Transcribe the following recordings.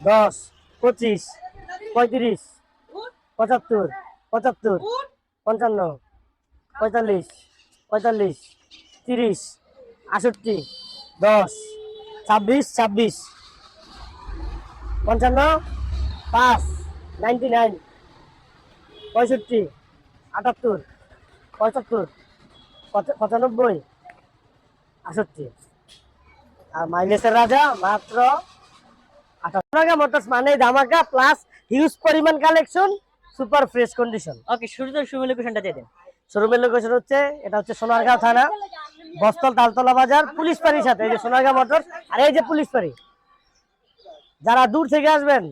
দশ, পঁচিশ, পঁয়ত্রিশ, পঁচাত্তর পঁচাত্তর, পঞ্চান্ন, পঁয়তাল্লিশ পঁয়তাল্লিশ, তিরিশ আষট্টি দশ, ছাব্বিশ ছাব্বিশ, পঞ্চান্ন, পাঁচ, নাইনটি নাইন, পঁয়ষট্টি, আটাত্তর, পঁচাত্তর পঁচানব্বই আষট্টি আর মাইলেসের রাজা মাত্র আঠারো মোটরস মানে ধামাকা প্লাস হিউজ পরিমাণ collection super fresh condition okay শুরুতে শুরু লোকেশনটা দিয়ে দেন। শোরুমের লোকেশন হচ্ছে এটা হচ্ছে সোনারগাঁও থানা বস্তল তালতলা বাজার পুলিশ পাড়ির সাথে এই যে সোনারগাঁও মোটর আর এই যে পুলিশ পাড়ি যারা দূর থেকে আসবেন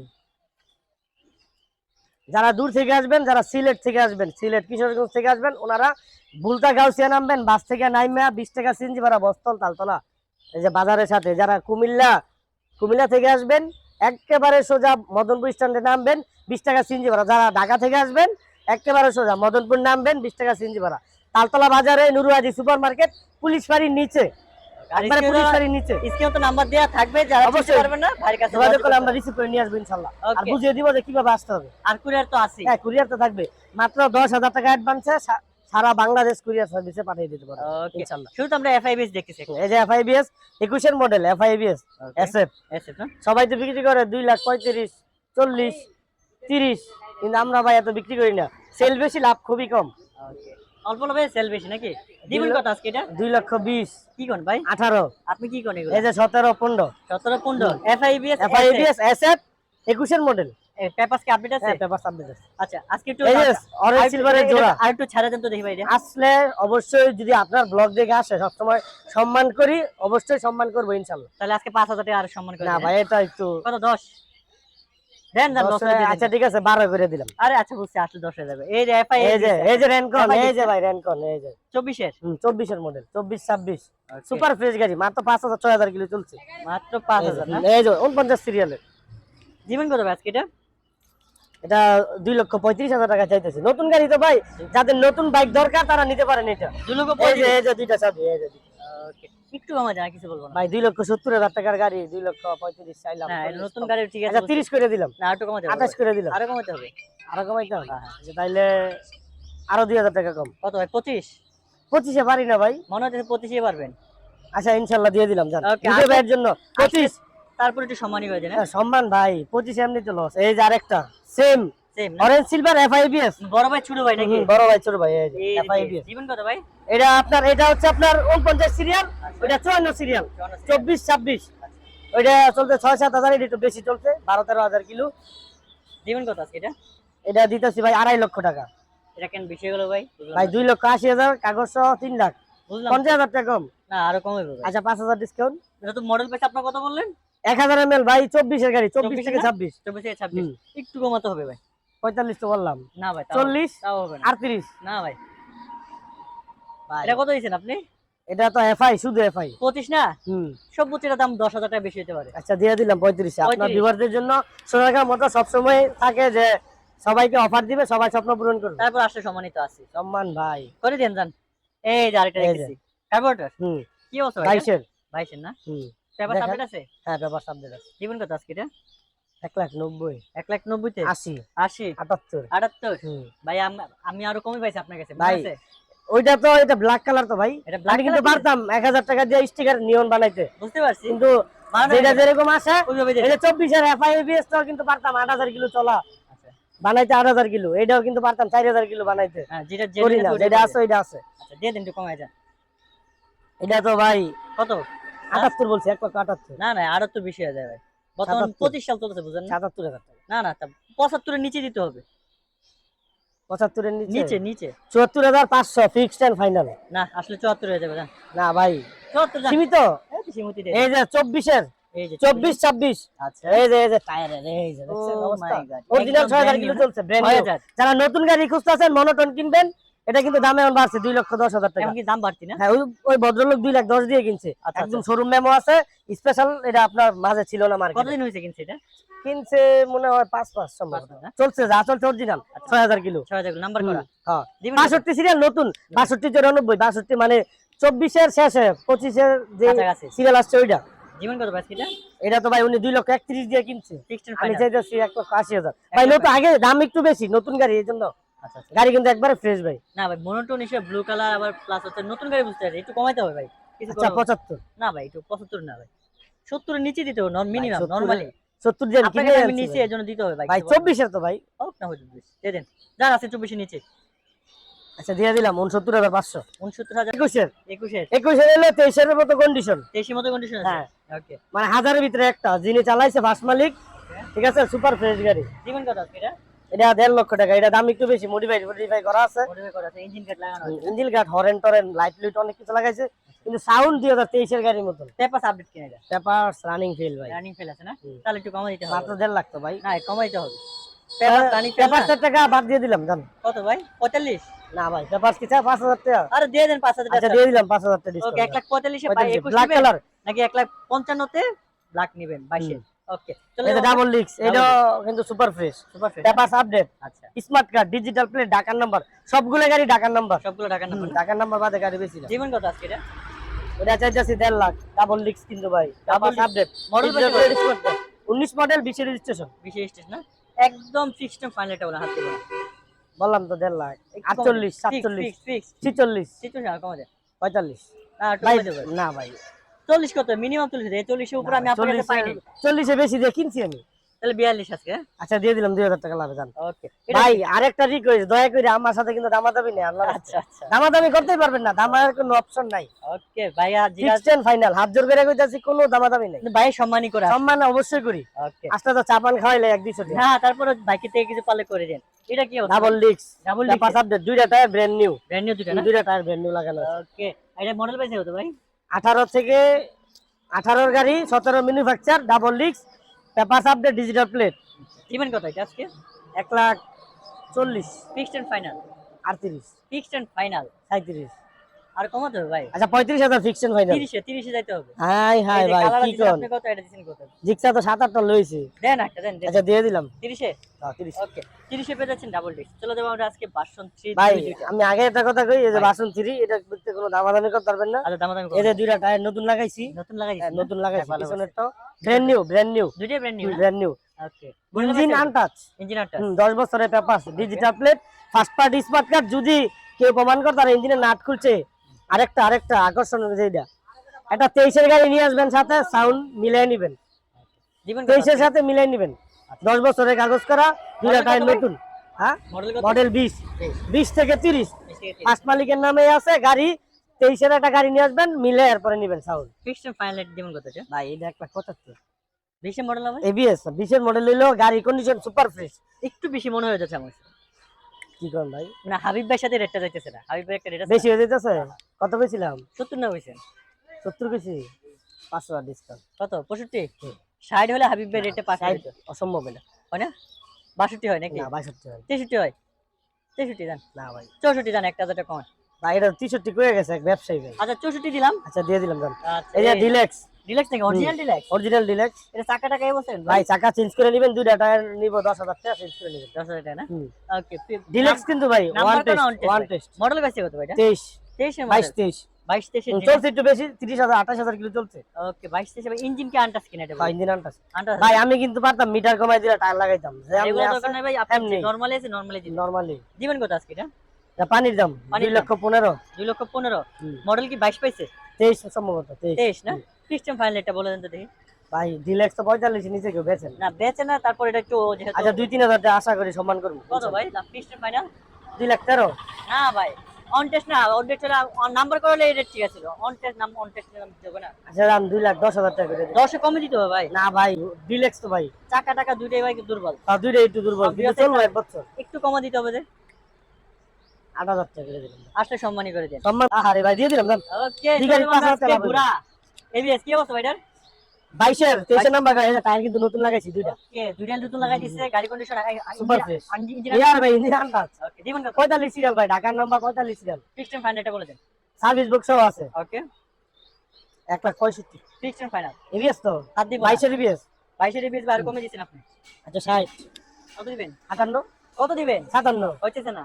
যারা দূর থেকে আসবেন যারা সিলেট থেকে আসবেন সিলেট কিশোরগঞ্জ থেকে আসবেন ওনারা বুলতা গাউসিয়া নামবেন বাস থেকে নাইমা বিশ টাকা সিনজি ভাড়া বস্তল তালতলা। এই যে বাজারের সাথে যারা কুমিল্লা কুমিল্লা থেকে আসবেন একেবারে সোজা মদনপুর স্ট্যান্ডে নামবেন বিশ টাকা সিনজি ভাড়া। যারা ঢাকা থেকে আসবেন একেবারে সোজা মদনপুর নামবেন বিশ টাকা সিনজি ভাড়া। তালতলা বাজারে নুরুয়াজি সুপার মার্কেট পুলিশ বাড়ির নিচে। আর পুলিশ বাড়ির নিচে। তো নাম্বার দেওয়া থাকবে যারা অবশ্যই। পারবেন না ভাইয়ের কাছে যোগাযোগ করলে আমরা রিসিভ করে নিয়ে আসব ইনশাল্লাহ। আর বুঝিয়ে দিব যে কীভাবে আসতে হবে। আর কুরিয়ার তো আছে হ্যাঁ কুরিয়ার তো থাকবে। মাত্র দশ হাজার টাকা অ্যাডভান্সে সারা বাংলাদেশ কুরিয়ার সার্ভিসে পাঠিয়ে দিতে পারব ওকে ইনশাল্লাহ শুরুতে আমরা এফআইবিএস দেখতেছি এই যে এফআইবিএস একুশের মডেল এফআইবিএস এসএফ এসএফ সবাই তো বিক্রি করে দুই লাখ পঁয়ত্রিশ চল্লিশ তিরিশ কিন্তু আমরা ভাই এত বিক্রি করি না। সেল বেশি লাভ খুবই কম। অল্প লাভে সেল বেশি নাকি? দিবেন কত আজকে এটা? দুই লক্ষ বিশ। কি কোন ভাই? আঠারো। আপনি কি কোন এগুলো? এই যে সতেরো পনেরো। সতেরো পনেরো। এফআইবিএস এফআইবিএস এসএফ একুশের মডেল পেপারস কি আপডেট আছে? হ্যাঁ পেপার সাবমিট আছে। আচ্ছা আজকে একটু অরেঞ্জ সিলভারের জোড়া। আর একটু ছাড়া দেন তো দেখি ভাই। আসলে অবশ্যই যদি আপনার ব্লগ দেখে আসে সবসময় সম্মান করি অবশ্যই সম্মান করব ইনশাল্লাহ। তাহলে আজকে পাঁচ হাজার টাকা আর সম্মান করে না ভাই এটা একটু কত? দশ? দেন করে দিয়ে আচ্ছা ঠিক আছে বারো করে দিলাম। আরে আচ্ছা বুঝছি আসলে দশ হয়ে যাবে। এই যে এফআই এই যে এই যে র্যানকন এই যে ভাই র্যানকন এই যে। চব্বিশের? চব্বিশের মডেল চব্বিশ ছাব্বিশ। সুপার ফ্রেশ গাড়ি মাত্র পাঁচ হাজার ছয় হাজার কিলো চলছে। মাত্র পাঁচ হাজার না? এই যে উনপঞ্চাশ সিরিয়ালের জীবন কত আজকে এটা? এটা দুই লক্ষ পঁয়ত্রিশ হাজার টাকা চাইতেছে। নতুন গাড়ি তো ভাই যাদের নতুন বাইক দরকার তারা নিতে পারেন এটা। দুই লক্ষ এই যে পঁয়ত্রিশ। দুইটা চাবি এই যে একটু কমা যায় কিছু বলব ভাই দুই লক্ষ সত্তর হাজার টাকার গাড়ি দুই লক্ষ পঁয়ত্রিশ চাইলাম। চল্লিশ নতুন গাড়ি ঠিক আছে আচ্ছা তিরিশ করে দিলাম। না আরও কমাতে হবে। আঠাশ করে দিলাম। আরও কমাতে হবে। আরও কমাইতে হবে। হ্যাঁ, হ্যাঁ। আচ্ছা, তাইলে আরও দুই হাজার টাকা কম। কত ভাই পঁচিশ? পঁচিশে পারি না ভাই। মনে হচ্ছে পঁচিশে পারবেন। আচ্ছা ইনশাল্লাহ দিয়ে দিলাম জান আচ্ছা। ভাইয়ের জন্য। পঁচিশ। তারপর একটু সম্মানই হয়ে? হ্যাঁ, সম্মান ভাই পঁচিশ এমনি তো লস এই যে আরেকটা same same orange silver FIBS বড় ভাই ছোট ভাই নাকি? বড় ভাই ছোট ভাই এফআইবিএস জীবন কত ভাই? এটা আপনার এটা হচ্ছে আপনার উনপঞ্চাশ সিরিয়াল ওইটা চুয়ান্ন সিরিয়াল চব্বিশ ছাব্বিশ। ওইটা চলছে ছয় সাত এটা একটু বেশি চলছে কিলো। জীবন কত আজকে এটা? এটা দিতেছি ভাই আড়াই লক্ষ টাকা। এটা কেন বেশি হলো ভাই? ভাই না। দুই লক্ষ আশি হাজার কাগজ সহ তিন লাখ। বুঝলাম। পঞ্চাশ হাজার টাকা কম। না আরও কম আচ্ছা হাজার ডিসকাউন্ট এটা তো মডেল পেছে আপনার কত বললেন? এক হাজার এম ভাই চব্বিশের গাড়ি চব্বিশ থেকে ছাব্বিশ। চব্বিশ থেকে ছাব্বিশ। একটু কমাতে হবে ভাই। পঁয়তাল্লিশ তো বললাম। না ভাই চল্লিশ? তাও হবে আটত্রিশ? না ভাই। এটা কত দিয়েছেন আপনি? এটা তো এফআই শুধু এফআই পঁচিশ না? হুম। সব বুচিটার দাম দশ হাজার টাকা বেশি হতে পারে। আচ্ছা দিয়ে দিলাম পঁয়ত্রিশে। আপনার 35 ভিউয়ারদের জন্য সোনারগাঁ মতো সবসময় থাকে যে সবাইকে অফার দিবে সবাই স্বপ্ন পূরণ করবে। তারপর আসলে সম্মানিত আছে। সম্মান ভাই। করে দেন যান এই যে আরেকটা কার্বোরেটর হুম। কি অবস্থা ভাই? বাইশের বাইশের না? হুম। পেপার আপডেট আছে? হ্যাঁ পেপার সাবজেক্ট আছে। জীবন কত আজকে এটা? এক লাখ নব্বই। এক লাখ নব্বইতে? আশি। আশি? আটাত্তর। আটাত্তর? ভাই আমি আরও কমই পাইছি আপনার কাছে ভাই, ওইটা তো এটা ব্ল্যাক কালার তো ভাই। আমি কিন্তু পারতাম এক হাজার টাকা দিয়ে স্টিকার নিয়ন বানাইতে। বুঝতে পারছি। কিন্তু যেটা যেরকম আসে এই যে দেন। চব্বিশের এফআইবিএস তো কিন্তু পারতাম আট হাজার কিলো চলা। আচ্ছা। বানাইতে আট হাজার কিলো এটাও কিন্তু পারতাম চার হাজার কিলো বানাইতে। হ্যাঁ যেটা আছে ওইটা আছে। আচ্ছা দিয়ে দিন একটু কমায় যান এটা তো ভাই কত? আটাত্তর বলছি এক লক্ষ আটাত্তর। না না তো বেশি হয়ে যায় ভাই বর্তমান। পঁচিশ সাল চলতেছে বুঝেন না? সাতাত্তর হাজার টাকা। না না পঁচাত্তরের নিচে দিতে হবে। পঁচাত্তরের নিচে? নিচে নিচে। চুয়াত্তর হাজার পাঁচশো ফিক্সড এন্ড ফাইনাল না আসলে চুয়াত্তর হয়ে যাবে না ভাই। চুয়াত্তর সীমিত? এই সীমিত এই যে চব্বিশের? এই চব্বিশ ছাব্বিশ। আচ্ছা। এই যে এই যে। টায়ারের এই যে দেখছেন Oh. অরিজিনাল ছয় হাজার কিলো চলছে। যারা নতুন গাড়ি খুঁজতেছেন মনোটন কিনবেন। এটা কিন্তু দামে এখন বাড়ছে দুই লক্ষ দশ হাজার টাকা। দাম বাড়তি না? হ্যাঁ ওই ভদ্রলোক দুই লাখ দশ দিয়ে কিনছে। আচ্ছা, একদম আচ্ছা। শোরুম মেমো আছে স্পেশাল এটা আপনার মাঝে ছিল না মার্কেটে কতদিন হয়েছে কিনছে এটা? কিনছে মনে হয় পাঁচ পাঁচ সম্ভব পাঁচ পাঁচ না? চলছে যা চলছে অরিজিনাল ছয় হাজার কিলো। ছয় হাজার নাম্বার করা। হ্যাঁ। বাষট্টি সিরিয়াল নতুন বাষট্টি চৌরানব্বই বাষট্টি মানে চব্বিশের শেষে পঁচিশের যে সিরিয়াল আসছে ওইটা। জীবন কত এটা? এটা তো ভাই উনি দুই লক্ষ একত্রিশ দিয়ে কিনছে। আমি চাইতেছি লক্ষ হাজার। ভাই নতুন আগে দাম একটু বেশি নতুন গাড়ি এই জন্য। আচ্ছা আচ্ছা। গাড়ি কিন্তু একবারে ফ্রেশ ভাই। না ভাই মনোটোন হিসেবে ব্লু কালার আবার প্লাস হচ্ছে নতুন গাড়ি বুঝতে পারি একটু কমাইতে হবে ভাই। আচ্ছা করো। পঁচাত্তর। না ভাই একটু পঁচাত্তর না ভাই। সত্তরের নিচে দিতে হবে মিনিমাম 70 নর্মালি সত্তর দিয়ে কিনে আমি নিচে ভাই। এর জন্য দিতে হবে ভাই ভাই কিছু বলার নেই। চব্বিশের তো ভাই। হোক না হোক চব্বিশ। দিয়ে দেন যার আছে চব্বিশের নিচে। আচ্ছা দিয়ে দিলাম উনসত্তর হাজার পাঁচশো। উনসত্তর হাজার একুশের। একুশের। একুশের এলে তেইশের মতো কন্ডিশন তেইশের মতো কন্ডিশন আছে? হ্যাঁ। ওকে মানে হাজারের ভিতরে একটা যিনি চালাইছে বাস মালিক ঠিক আছে সুপার ফ্রেশ গাড়ি। জীবন কত এটা? এটা দেড় লক্ষ টাকা এটা দাম একটু বেশি মডিফাই মডিফাই করা আছে। ইঞ্জিন হরেন টরেন লাইট লুইট অনেক কিছু লাগাইছে। কিন্তু সাউন্ড দুই হাজার তেইশের গাড়ির মতন। আপডেট কিনে এটা পেপারস রানিং ফেল ভাই। রানিং ফেল আছে না? তাহলে একটু কমাই দিতে মাত্র দেড় লাখ তো ভাই। না কমাই দিতে হবে। টাকা বাদ দিয়ে দিলাম জান। কত ভাই? পঁয়তাল্লিশ? না ভাই কি পাঁচ হাজার টাকা। আরে দিয়ে দেন পাঁচ হাজার আচ্ছা টাকা দিয়ে দিলাম পাঁচ হাজার টাকা এক লাখ পঁয়তাল্লিশে ভাই ডিসকাউন্ট ব্ল্যাক কালার নাকি এক লাখ পঞ্চান্নতে ব্ল্যাক নেবেন বাইশে? ওকে এটা ডাবল লিক্স এটা কিন্তু super fresh super fresh paper update আচ্ছা। স্মার্ট কার্ড ডিজিটাল প্লেট ঢাকার নাম্বার সবগুলো গাড়ি ঢাকার নাম্বার সবগুলো টাকা নাম্বার ঢাকার নাম্বার বাদে গাড়ি বেশি না। জীবন কত আজকে এটা? এটা চাইতেছি দেড় লাখ। ডাবল লিক্স কিন্তু ভাই। ডাবল আপডেট মডেল উনিশ মডেল বিশের রেজিস্ট্রেশন বিশেষ স্টেজ না? একদম ফিক্সড ফাইনাল এটা বলা হাত বললাম তো দেড় লাখ। আটচল্লিশ সাতচল্লিশ ছিচল্লিশ। কমা দেন পঁয়তাল্লিশ। না ভাই। চল্লিশ কত? মিনিমাম চল্লিশ এই চল্লিশের উপরে আমি পাইনি। চল্লিশে বেশি দিয়ে কিনছি আমি। তাহলে বিয়াল্লিশ আজকে আচ্ছা দিয়ে দিলাম দুই হাজার টাকা লাভে জান। ভাই আরেকটা রিকোয়েস্ট দয়া করে আমার সাথে কিন্তু দামাদামি নেই আল্লাহ আচ্ছা আচ্ছা। দামাদামি করতেই পারবেন না দামার কোনো অপশন নাই। ওকে ভাইয়া ফিক্সড ফাইনাল হাত জোর করে কইতাছি কোনো দামাদামি নাই। ভাই সম্মানই করে সম্মান অবশ্যই করি। ওকে আজকে তো চাপান খাওয়াইলে এক দুইশো না তারপরে বাইকে থেকে কিছু পারলে করে দেন। এটা কি ডাবল লিক্স ডাবল আপডেট দুইটা tyre brand new brand new দুটো দুইটা টায়ার ব্র্যান্ড নিউ লাগানো ওকে এটা মডেল পাইছে হতো ভাই? আঠারো থেকে আঠারোর গাড়ি সতেরো manufacture double leaks paper update digital plate even কথা এটা আজকে? এক লাখ চল্লিশ। ফিক্সড অ্যান্ড ফাইনাল আটত্রিশ। ফিক্সড অ্যান্ড ফাইনাল সাঁত্রিশ আর কমাতে হবে ভাই? আচ্ছা পঁয়ত্রিশ হাজার ফিক্সড ফাইনাল তিরিশে তিরিশে যাইতে হবে। হাই হাই ভাই কি কোন? আপনি কত এটা দিছেন কত? জিক্সা তো সাত আটটা লইছে। দেন একটা দেন আচ্ছা দিয়ে দিলাম। তিরিশে? হ্যাঁ, 30 ওকে তিরিশে পেয়ে যাচ্ছেন ডাবল ডিস্ক চলে যাব আমরা আজকে বাসন থ্রি ভাই আমি আগে একটা কথা কই এই যে ভাই। বাসন থ্রি এটা করতে কোনো দামাদামি করতে পারবেন না। আচ্ছা দামাদামি এই যে দুইটা টায়ার নতুন লাগাইছি। নতুন লাগাই হ্যাঁ, নতুন লাগাইছি পিছনের তো। ব্র্যান্ড নিউ ব্র্যান্ড নিউ দুইটাই brand new brand new okay engine untouch engine আটটা দশ বছরের paper digital plate first party smart card যদি কেউ প্রমাণ করে তার ইঞ্জিনের নাট খুলছে আরেকটা আরেকটা আকর্ষণ যেটা একটা তেইশের গাড়ি নিয়ে আসবেন সাথে সাউন্ড মিলিয়ে নিবেন। তেইশের সাথে মিলিয়ে নিবেন। দশ বছরের কাগজ করা ভাই? নতুন। হ্যাঁ? মডেল বিশ। বিশ থেকে তিরিশ। ফার্স্ট মালিকের নামে আছে গাড়ি। তেইশের একটা গাড়ি নিয়ে আসবেন মিলে এরপরে নিবেন সাউন্ড কত ভাই এটা এক লাখ পঁচাত্তর। বিশে মডেল হবে? এবিএস বিশের মডেল হইল গাড়ি কন্ডিশন সুপার ফ্রেশ একটু বেশি মনে হয়ে যাচ্ছে আমার। কি করেন ভাই? মানে হাবিব ভাইয়ের সাথে রেটটা যাইতেছে না। হাবিব ভাই একটা রেট বেশি হয়ে কত পেয়েছিলাম সত্তর না হয়েছে সত্তর কেজি পাঁচশো ডিসকাউন্ট কত? পঁয়ষট্টি? ষাট হলে হাবিব ভাই রেটে পাঁচ ষাট? অসম্ভব এটা হয় না? বাষট্টি হয় নাকি? না বাইষট্টি হয়। তেষট্টি হয়? তেষট্টি দেন। না ভাই। চৌষট্টি দেন একটা হাজার টাকা কম ভাই এটা তিষট্টি কয়ে গেছে এক ব্যবসায়ী ভাই। আচ্ছা চৌষট্টি দিলাম। আচ্ছা দিয়ে দিলাম আচ্ছা এই যে ডিলেক্স ডিলাক্স নাকি? অরিজিনাল ডিলাক্স অরিজিনাল ডিলেক্স এটা চাকা টাকা বলছেন ভাই? চাকা চেঞ্জ করে নেবেন দুইটা টায়ার নিব টাকা চেঞ্জ করে নেবেন। টাকা না? ওকে ডিলেক্স কিন্তু ভাই one test one test model কত ভাই বাইশ তেইশ। বাইশ তেইশে চলছে একটু বেশি তিরিশ হাজার আঠাশ হাজার কিলো চলছে। ওকে বাইশ তেইশে ইঞ্জিন কি আনটাস কিনা এটা ভাই ইঞ্জিন আনটাস আনটাস ভাই আমি কিন্তু পারতাম মিটার কমাই দিলে টায়ার লাগাইতাম। আছে নরমালি নরমালি কত আজকে এটা? পানির দাম দুই লক্ষ পনেরো। দুই লক্ষ পনেরো। মডেল কি বাইশ পাইছে? তেইশ সম্ভবত তেইশ। না? সিস্টেম ফাইনাল এটা বলে দেন তো দেখি। ভাই ডিলেক্স তো পঁয়তাল্লিশ নিচে কেউ বেছেন না। বেচে না তারপর এটা একটু যেহেতু আচ্ছা দুই তিন হাজার টাকা আশা করি সম্মান করব। কত ভাই? সিস্টেম ফাইনাল দুই লাখ তেরো। না ভাই অন টেস্ট না অন টেস্ট নাম্বার করলে রেট ঠিক আছে। অন টেস্ট নাম অন টেস্ট দেবো না। আচ্ছা দাম দুই লাখ দশ হাজার টাকা করে। দশে কমে দিতে হবে ভাই। না ভাই ডিলেক্স তো ভাই। চাকা টাকা দুইটাই ভাই দুর্বল। তাও দুইটা একটু দুর্বল। বিরাট এক বছর। একটু কমা দিতে হবে যে। আট হাজার টাকা করে দিলাম। আসলে সম্মানই করে দেন। সম্মান আহারে ভাই দিয়ে দিলাম ওকে এবিএস কি অবস্থা ভাইটার? বাইশের তেইশের নাম্বার গাড়ি টায়ার কিন্তু নতুন লাগাইছি দুইটা। দুইটা নতুন লাগাই গাড়ি কন্ডিশন fresh। ইঞ্জিন ইয়ার ভাই ইঞ্জিন আনটাচ ওকে দিবেন কত পঁয়তাল্লিশ সিরিয়াল ভাই ঢাকার নাম্বার পঁয়তাল্লিশ সিরিয়াল সিস্টেম ফাইনাল এটা বলে দেন। সার্ভিস বুক সহ আছে। ওকে এক লাখ পঁয়ষট্টি। সিস্টেম ফাইনাল এবিএস তো? বাইশের এবিএস? বাইশের এবিএস বাইরে কমে দিয়েছেন আপনি? আচ্ছা ষাট। কত দিবেন? আটান্ন। কত দিবেন? সাতান্ন। হইতেছে না।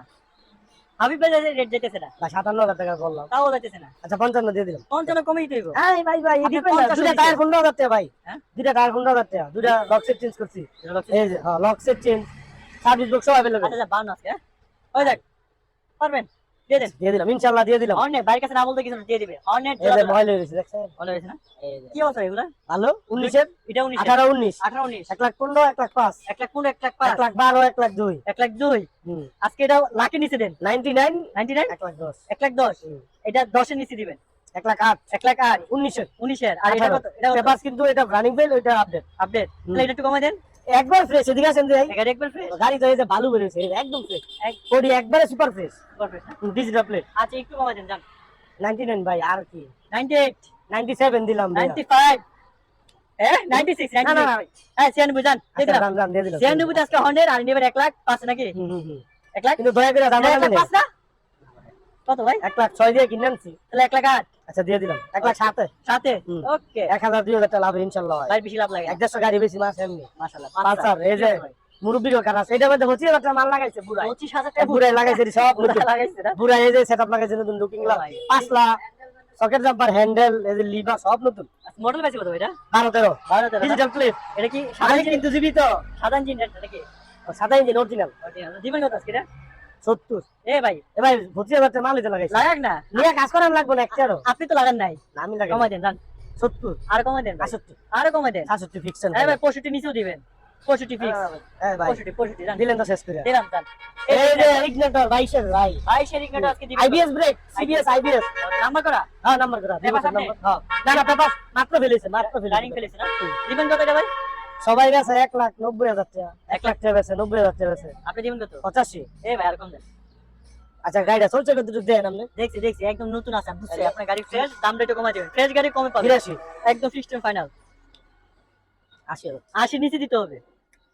হাবিব ভাই রেট যেতেছে না। সাতান্ন হাজার টাকা বললাম তাও যাইতেছে না। আচ্ছা পঞ্চান্ন দিয়ে দিলাম। পঞ্চান্ন কমেই তৈব এই ভাই ভাই দিছেন। টায়ার পনেরো হাজার টাকা ভাই। হ্যাঁ? টায়ার পনেরো হাজার টাকা। দুইটা লক সেট চেঞ্জ করছি। এই যে হ্যাঁ lock set change service box available আচ্ছা বাউন্ন আছে হ্যাঁ? ওই পারবেন? দিয়ে দেন দিয়ে দিলাম ইনশাআল্লাহ দিয়ে দিলাম হর্নেট বাইরের কাছে না বলতে কিছু দিয়ে দিবে হর্নেট এই যে ময়লা হয়েছে দেখছেন ভালো হয়েছে না কি অবস্থা এগুলা ভালো উনিশের এটা উনিশ আঠারো উনিশ আঠারো উনিশ এক লাখ লাখ আজকে এটা লাখে নিচে দেন নাইনটি নাইন নাইনটি নাইন এক লাখ দশ এক লাখ দশ হুম। এটা দশের নিচে দিবেন এক লাখ আট এক লাখ আর এটা কত এটা কিন্তু এটা রানিং বেল আপডেট আপডেট তাহলে এটা একটু কমাই দেন একবার ফ্রেশ এদিকে আসেন ভাই। এগারো একবার ফ্রেশ গাড়ি তো এই যে বালু বেরিয়েছে একদম ফ্রেশ বডি একবারে সুপার ফ্রেশ ডিজিটাল প্লেট আচ্ছা একটু কমাই দেন নাইনটি নাইন ভাই আর কি? নাইনটি এইট নাইনটি সেভেন দিলাম ভাইয়া। নাইনটি ফাইভ হ্যাঁ নাইনটি সিক্স না না না হ্যাঁ ছিয়ানব্বই যান দিয়ে আচ্ছা, দিলাম। দাম দাম দিয়ে দিলাম। ছিয়ানব্বই আজকে হন্ড্রেড আর নেবেন এক লাখ পাঁচ নাকি? হুম, লাখ? কিন্তু দয়া করে দাম না? কত ভাই? এক লাখ ছয় দিয়ে কিনে আনছি। তাহলে এক লাখ আট। আচ্ছা দিয়ে দিলাম। এক লাখ সাতে। হুম। ওকে। এক হাজার দুই হাজার লাভ ইনশাল্লাহ ভাই বেশি লাভ লাগে এক দেড়শো গাড়ি বেশি মাস এমনি। মাশাআল্লাহ। পালসার এই যে মুরব্বিরও কার আছে এটার মধ্যে পঁচিশ হাজার টাকা মাল লাগাইছে বুড়াই। পঁচিশ হাজার টাকা বুড়াই লাগাইছে সব। লাগাইছে না? বুড়াই এই যে সেট আপ লাগাইছে নতুন লুকিং ভাই। পাঁচ লাখ সকেট জাম্পার হ্যান্ডেল এই যে লিভার সব নতুন। মডেল বেশি কত এটা? বারো তেরো। বারো তেরো? ডিজিটাল প্লেট এটা কি সাদা কিন্তু জীবিত। সাদা ইঞ্জিন এটা কি সাদা ইঞ্জিন অরিজিনাল দিবেন কত আজকে এটা? সত্তর। এ ভাই। এবার পঁচিশ হাজার টাকা মাল লাগাইছে। লাগাক না। নিয়ে কাজ করার লাগবে না একটারও। আপনি তো লাগান নাই। আমি লাগাই কমাই দেন সত্তর। আর কমাই দেন ভাই। আষট্টি কমাই দেন। সাতষট্টি ভাই পঁয়ষট্টি নিচেও দিবেন। পঁয়ষট্টি ফিক্স ভাই। পঁয়ষট্টি পঁয়ষট্টি দিলেন তো শেষ করে। দিলাম যান। এই যে ইগনিটর বাইশের ভাই। ভাই শেরিং আজকে দিবেন। IBS brake CBS IBS number করা? হ্যাঁ নাম্বার করা। পেপার সামনে? হ্যাঁ। না না পেপার মাত্র ফেলেছে মাত্র রানিং ফেলেছে। ফেলেছে না? দিবেন কত ভাই? সবাই গেছে এক লাখ নব্বই হাজার টাকা। এক লাখ টাকা বেছে নব্বই হাজার টাকা বেছে আপনি দিবেন কত পঁচাশি। এ ভাই আর কম দেন? আচ্ছা গাড়িটা চলছে কতটুকু দেন আপনি? দেখছি দেখছি একদম নতুন আছে বুঝছি আপনার গাড়ি ফ্রেশ দামটা একটু কমাই দেবেন। ফ্রেশ গাড়ি কমে পাবেন। বিরাশি। একদম সিস্টেম ফাইনাল আশি আশি নিচে দিতে হবে।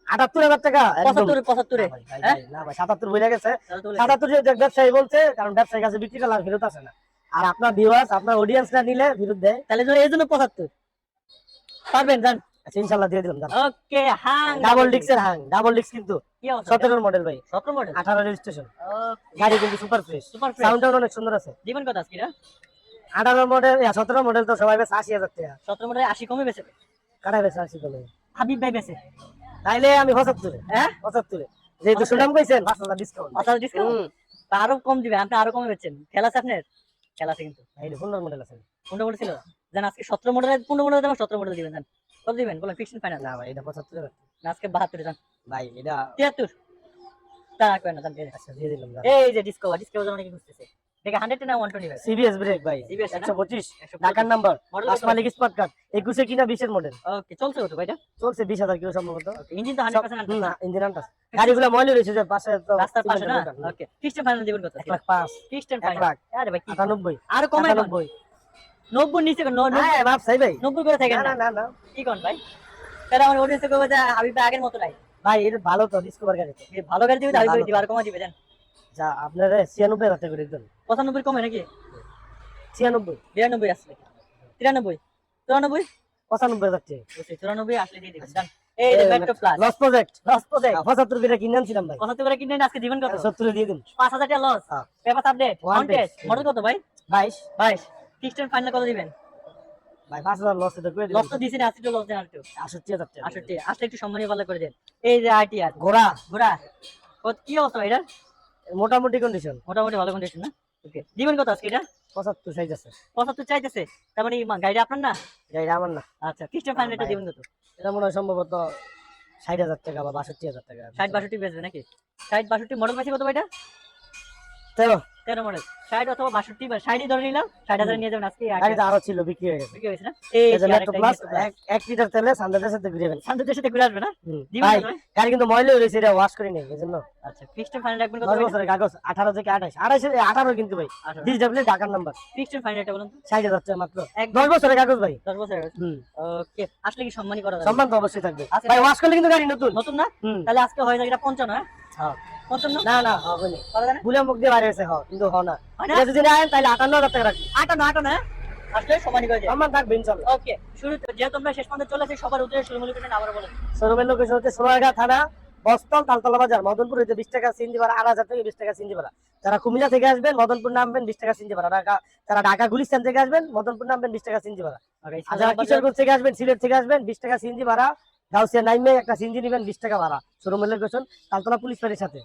আটাত্তর হাজার টাকা। একদম। পঁচাত্তরে। পঁচাত্তরে। না ভাই, হ্যাঁ? সাতাত্তর বলে গেছে। সাতাত্তর ব্যবসায়ী বলছে কারণ ব্যবসায়ীর কাছে বিক্রি করলে আর ফেরত আসে না। আর আপনার ভিউয়ার্স আপনার অডিয়েন্সরা নিলে ফেরত দেয়। তাহলে এই জন্য পঁচাত্তর। পারবেন যান। আচ্ছা দিয়ে দিলাম ওকে হাং ডাবল ডিক্সের হাং ডাবল ডিক্স কিন্তু কি অবস্থা? সতেরোর মডেল ভাই। মডেল রেজিস্ট্রেশন গাড়ি কিন্তু সুপার ফ্রেশ সুপার ফ্রেশ সাউন্ডটাও অনেক সুন্দর আছে। দিবেন কত আজকে আঠারো মডেল সতেরো মডেল তো সবাই বেশ আশি হাজার টাকা। সতেরো মডেল আশি কমে বেছে কাটাই বেশ আশি করে হাবিব ভাই বেছে তাইলে আমি পঁচাত্তরে। হ্যাঁ? পঁচাত্তরে। যেহেতু সুনাম কইছেন পাঁচ হাজার ডিসকাউন্ট ডিসকাউন্ট আরও কম দিবে আপনি আরও কমে বেচছেন। খেলা আছে আপনার? খেলা আছে কিন্তু। পনেরো মডেল আছে। পনেরো মডেল ছিল? জান আজকে সতেরো মডেল পনেরো মডেল দেবেন সতেরো মডেল দিবেন জান। কত দিবেন বলেন ফিক্সড ফাইনাল না ভাই এটা পঁচাত্তরে। না আজকে বাহাত্তরে যান ভাই এটা তিয়াত্তর। তা রাখবেন না জান দিয়ে দেন। আচ্ছা দিয়ে দিলাম এই যে ডিসকভার ডিসকভার অনেকে খুঁজতেছে? দেখে হান্ড্রেড না ওয়ান টোয়েন্টি সিবিএস ব্রেক ভাই। না? একশো 125 ঢাকার নাম্বার Model লাস্ট কত? মালিক স্পট কার্ড একুশে কিনা বিশের মডেল ওকে চলছে কত ভাইটা চলছে বিশ হাজার কিলো সম্ভবত। ইঞ্জিন তো হান্ড্রেড পার্সেন্ট না ইঞ্জিন আনটাস গাড়িগুলো ময়লা রয়েছে যে পাশে তো রাস্তার পাশে না? ওকে ফিক্সড ফাইনাল দিবেন কত? এক লাখ পাঁচ। ফিক্সড ফাইনাল আরে ভাই আটানব্বই। আর কমাই দেন আটানব্বই। নব্বই নিচে হ্যাঁ ভাবছাই ভাই। নব্বই করে থাকেন না না। কি কোন ভাই? মতো নাই। ভাই এটা ভালো গাড়ি ভালো গাড়ি দিবে পঁচানব্বই কমে নাকি? ছিয়ানব্বই। চুরানব্বই? পঁচানব্বই হাজার টাকা। চুরানব্বই আসলে দিয়ে দেবেন আচ্ছা। জান। এই laptop plus loss project loss দিবেন কত? 70 দিয়ে দিন। 5000 টাকা loss paper update contest model কত ভাই? 22 খ্রিস্টান ফাইনাল কত দিবেন? ভাই 5000 লস তো করে লস তো দিছেন 80 তো লস দেন আর 68000 টাকা। 68 আসলে একটু সম্মানী পাল্লা করে দেন। এই যে আরটিআর ঘোড়া। ঘোড়া। কত কি অবস্থা ভাই এটা মোটামুটি কন্ডিশন মোটামুটি ভালো কন্ডিশন না? ওকে দিবেন কত আজকে এটা? 75 চাইতেছে। 75 চাইতেছে? তার মানে গাড়ি আপনার না? গাড়ি আমার না। আচ্ছা খ্রিস্টান ফাইনালটা দিবেন কত? এটা মনে হয় সম্ভবত ষাট হাজার টাকা বা বাষট্টি হাজার টাকা। ষাট বাষট্টি বেচবে নাকি? ষাট বাষট্টি মডেল বেশি কত ভাইটা তেরো। তেরো মডেল। ষাট অথবা বাষট্টি বা ষাটই ধরে নিলাম ষাট হাজার নিয়ে যাবেন আজকে গাড়িটা আরও ছিল বিক্রি হয়ে গেছে। বিক্রি হয়েছে না? এই। এক- লিটার তেলে সান্দাদের সাথে ঘুরে যাবেন। শান্তদের সাথে ঘুরে আসবে না? ভাই গাড়ি কিন্তু ময়লা রয়েছে এটা ওয়াশ করে নেই এই জন্য আচ্ছা ফিক্সড ফাইনাল রাখবেন কত বছরের কাগজ আঠারো থেকে আঠাশ। আঠাশ আঠারো কিন্তু ভাই ডিজিটাল ঢাকার নাম্বার ফিক্সড বলুন তো। ষাট হাজার টাকা মাত্র। এক দশ বছরের কাগজ ভাই। দশ বছর হুম। ওকে আসলে কি সম্মানই করা যাবে? সম্মান তো অবশ্যই থাকবে। আচ্ছা, ভাই ওয়াশ করলে কিন্তু গাড়ি নতুন। নতুন না? তাহলে আজকে হয়ে যায় এটা পঞ্চান্ন হ্যাঁ? মদনপুর হইতে বিশ টাকা সিন্দি ভাড়া আড়াই হাজার থেকে বিশ টাকা সিন্দি ভাড়া যারা কুমিল্লা থেকে আসবেন মদনপুর নামবেন বিশ টাকা সিন্দি ভাড়া ঢাকা যারা ঢাকা গুলিস্তান থেকে আসবেন মদনপুর নামবেন বিশ টাকা সিন্দি ভাড়া যারা কিশোরগঞ্জ থেকে আসবেন সিলেট থেকে আসবেন বিশ টাকা সিন্দি ভাড়া গাউসিয়া নাইমে একটা সিঞ্জিন নিবেন বিশ টাকা ভাড়া। শোরুম পেছন তালতলা পুলিশ ফাঁড়ির সাথে।